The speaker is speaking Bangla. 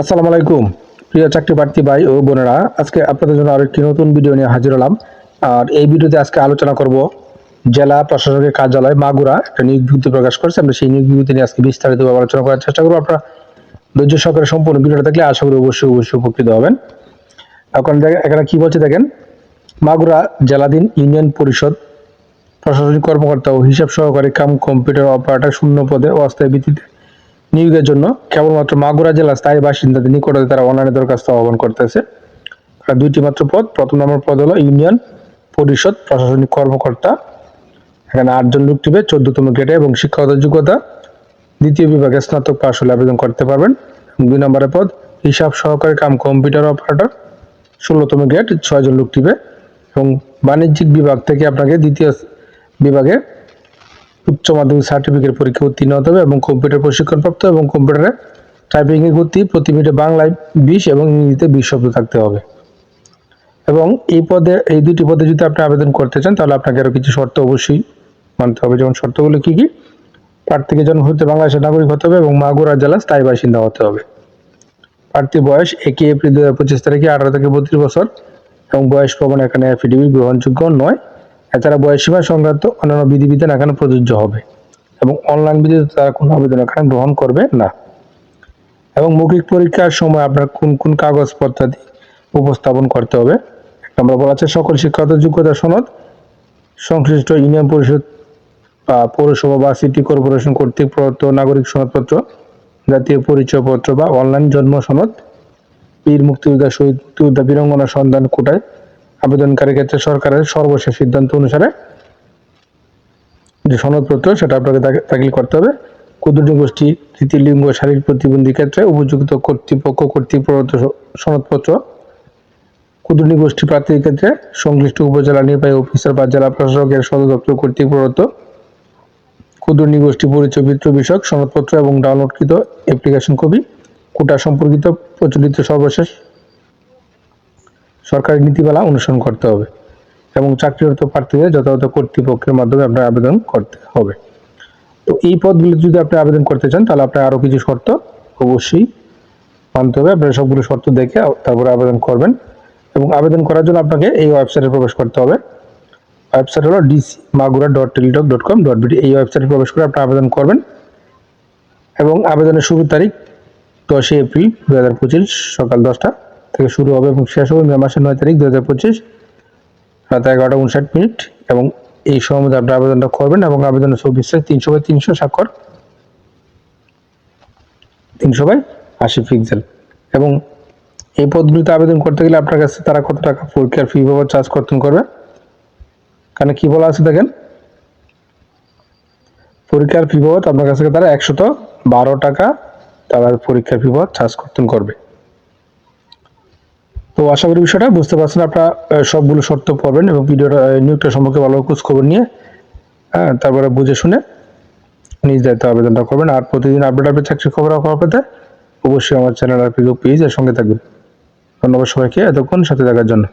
আসসালামু আলাইকুম, প্রিয় চাকরি প্রার্থী ভাই ও বোনেরা। আজকে আপনাদের জন্য আরও একটি নতুন ভিডিও নিয়ে হাজির হলাম। আর এই ভিডিওতে আজকে আলোচনা করব জেলা প্রশাসকের কার্যালয় মাগুরা, একটা নিয়োগ প্রকাশ করেছে। আমরা সেই নিয়োগ বিজ্ঞপ্তি নিয়ে আজকে বিস্তারিতভাবে আলোচনা করার চেষ্টা করব। আপনারা ধৈর্য সহকারে সম্পূর্ণ ভিডিওটা দেখলে আশা করি অবশ্যই অবশ্যই উপকৃত হবেন। এখন এখানে কি বলছে দেখেন? মাগুরা জেলাধীন ইউনিয়ন পরিষদ প্রশাসনিক কর্মকর্তা ও হিসাব সহকারী কাম কম্পিউটার অপারেটর শূন্য পদে অস্থায়ী ভিত্তিতে নিয়োগের জন্য কেবলমাত্র মাগুরা জেলা স্থায়ী বাসিন্দাদের নিকটে তারা অনলাইনে দরখাস্ত আহ্বান করতেছে। আর দুইটি মাত্র পদ, প্রথম নম্বর পদ হলো ইউনিয়ন পরিষদ প্রশাসনিক কর্মকর্তা। এখানে আটজন লোক টিবে চোদ্দতম গ্রেডে এবং শিক্ষাগত যোগ্যতা। দ্বিতীয় বিভাগে স্নাতক পাশ হলে আবেদন করতে পারবেন। দুই নম্বরের পদ, হিসাব সহকারী কাম কম্পিউটার অপারেটর। ষোলোতম গ্রেড, ছয়জন লোক টিবে এবং বাণিজ্যিক বিভাগ থেকে আপনাকে দ্বিতীয় বিভাগে উচ্চ মাধ্যমিক সার্টিফিকেট পরীক্ষা উত্তীর্ণ হতে হবে এবং কম্পিউটার প্রশিক্ষণপ্রাপ্ত এবং কম্পিউটারে টাইপিং এর গতি প্রতি মিনিটে বাংলায় বিশ এবং ইংরেজিতে বিশ শব্দ থাকতে হবে। এবং এই পদে, এই দুটি পদে যদি আপনি আবেদন করতে চান, তাহলে আপনাকে আরও কিছু শর্ত অবশ্যই মানতে হবে। যেমন শর্তগুলো কী কী? প্রার্থীকে জন্ম হতে বাংলাদেশের নাগরিক হতে হবে এবং মাগুরা জেলা স্থায়ী বাসিন্দা হতে হবে। প্রার্থীর বয়স একই এপ্রিল দু হাজার পঁচিশ তারিখে আঠারো থেকে বত্রিশ বছর এবং বয়স প্রমাণ এখানে অ্যাফিডেভিট গ্রহণযোগ্য নয়। এছাড়া বয়সীমা সংক্রান্ত অন্যান্য বিধিবিধান এখানে প্রযোজ্য হবে এবং অনলাইন বিধিতে তারা কোনো আবেদন এখানে গ্রহণ করবে না। এবং মৌখিক পরীক্ষার সময় আপনার কোন কোন কাগজপত্রাদি উপস্থাপন করতে হবে? নম্বর বলা আছে, সকল শিক্ষাগত যোগ্যতা সনদ সংশ্লিষ্ট ইউনিয়ন পরিষদ বা পৌরসভা বা সিটি কর্পোরেশন কর্তৃক প্রদত্ত নাগরিক সনদপত্র, জাতীয় পরিচয়পত্র বা অনলাইন জন্ম সনদ বীর মুক্তিযোদ্ধা শহীদ মুক্তিযোদ্ধা বীরঙ্গনা সন্ধান কোটায় আবেদনকারীর ক্ষেত্রে সরকারের সর্বশেষ সিদ্ধান্ত অনুসারে যে সনদপত্র, সেটা আপনাকে দাখিল করতে হবে। ক্ষুদ্র গোষ্ঠী তৃতীয় লিঙ্গ শারীরিক প্রতিবন্ধী ক্ষেত্রে উপযুক্ত কর্তৃপক্ষ কর্তৃক প্রদত্ত সনদপত্র। ক্ষুদ্র গোষ্ঠী প্রার্থীর ক্ষেত্রে সংশ্লিষ্ট উপজেলা নির্বাহী অফিসার বা জেলা প্রশাসকের সদর দপ্তর কর্তৃক প্রদত্ত ক্ষুদ্র গোষ্ঠী পরিচয় বিত্র বিষয়ক সনদপত্র এবং ডাউনলোডকৃত অ্যাপ্লিকেশন কপি, কোটা সম্পর্কিত প্রচলিত সর্বশেষ সরকারি নীতিমালা অনুসরণ করতে হবে এবং চাকরিরত প্রার্থীদের যথাযথ কর্তৃপক্ষের মাধ্যমে আপনার আবেদন করতে হবে। তো এই পদগুলো যদি আপনি আবেদন করতে চান, তাহলে আপনার আরও কিছু শর্ত অবশ্যই মানতে হবে। আপনারা সবগুলো শর্ত দেখে তারপরে আবেদন করবেন এবং আবেদন করার জন্য আপনাকে এই ওয়েবসাইটে প্রবেশ করতে হবে। ওয়েবসাইট হলো DC Magura dot Teletalk dot com dot BD এই ওয়েবসাইটে প্রবেশ করে আপনি আবেদন করবেন এবং আবেদনের শুরুর তারিখ দশই এপ্রিল দু হাজার পঁচিশ সকাল দশটা। থেকে শুরু হবে এবং শেষ হবে মে মাসের নয় তারিখ দু হাজার পঁচিশ রাত এগারোটা উনষাট মিনিট এবং এই সময় মধ্যে আপনি আবেদনটা করবেন এবং আবেদনের চব্বিশ সাইজ তিনশো বাই তিনশো স্বাক্ষর। তিনশো বাই আশি পিক্সেল এবং এই পদগুলিতে আবেদন করতে গেলে আপনার কাছে তারা কত টাকা পরীক্ষার ফি বাবদ চার্জ কর্তন করবে? কারণ কি বলা আছে দেখেন? পরীক্ষার ফি বাবদ আপনার কাছ থেকে তারা একশত বারো টাকা তারা পরীক্ষার ফি বাবদ চার্জ কর্তন করবে। তো আশা করি বিষয়টা বুঝতে পারছেন আপনারা সবগুলো শর্ত পড়বেন এবং ভিডিওটা নিয়োগটা সম্পর্কে ভালো খোঁজ খবর নিয়ে হ্যাঁ তারপরে বুঝে শুনে নিজ দায়িত্ব আবেদনটা করবেন। আর প্রতিদিন আপডেট আপডেট চাকরি খবর খবর পেতে অবশ্যই আমার চ্যানেল আর ফেসবুক পেজের সঙ্গে থাকবেন। ধন্যবাদ সবাইকে, এতক্ষণ সাথে থাকার জন্য।